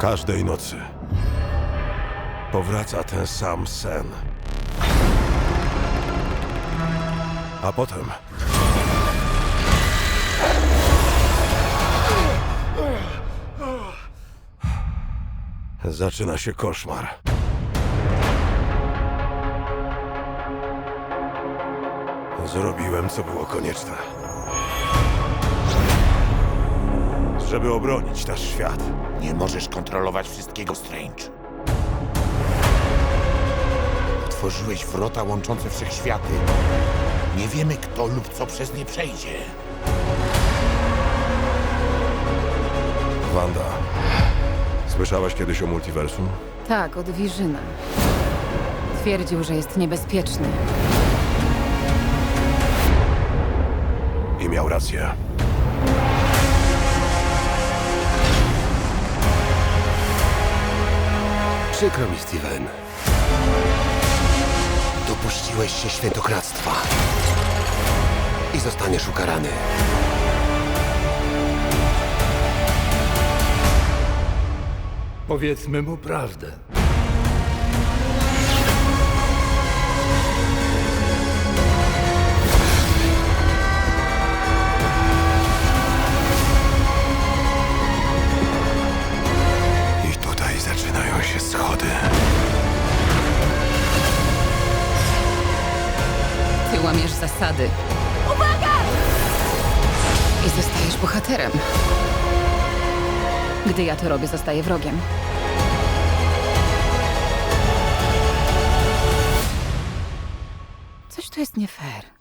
Każdej nocy powraca ten sam sen. A potem zaczyna się koszmar. Zrobiłem, co było konieczne. Żeby obronić nasz świat. Nie możesz kontrolować wszystkiego, Strange. Otworzyłeś wrota łączące wszechświaty. Nie wiemy, kto lub co przez nie przejdzie. Wanda, słyszałaś kiedyś o multiversum? Tak, od Wirzyna. Twierdził, że jest niebezpieczny. I miał rację. Przykro mi, Steven. Dopuściłeś się świętokradztwa. I zostaniesz ukarany. Powiedzmy mu prawdę. Zaczynają się schody. Ty łamiesz zasady. Uwaga! I zostajesz bohaterem. Gdy ja to robię, zostaję wrogiem. Coś tu jest nie fair.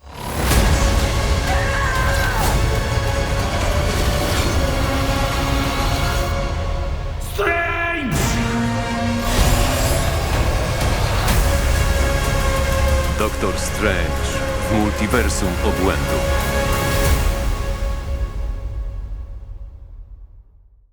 Doktor Strange w multiversum obłędu.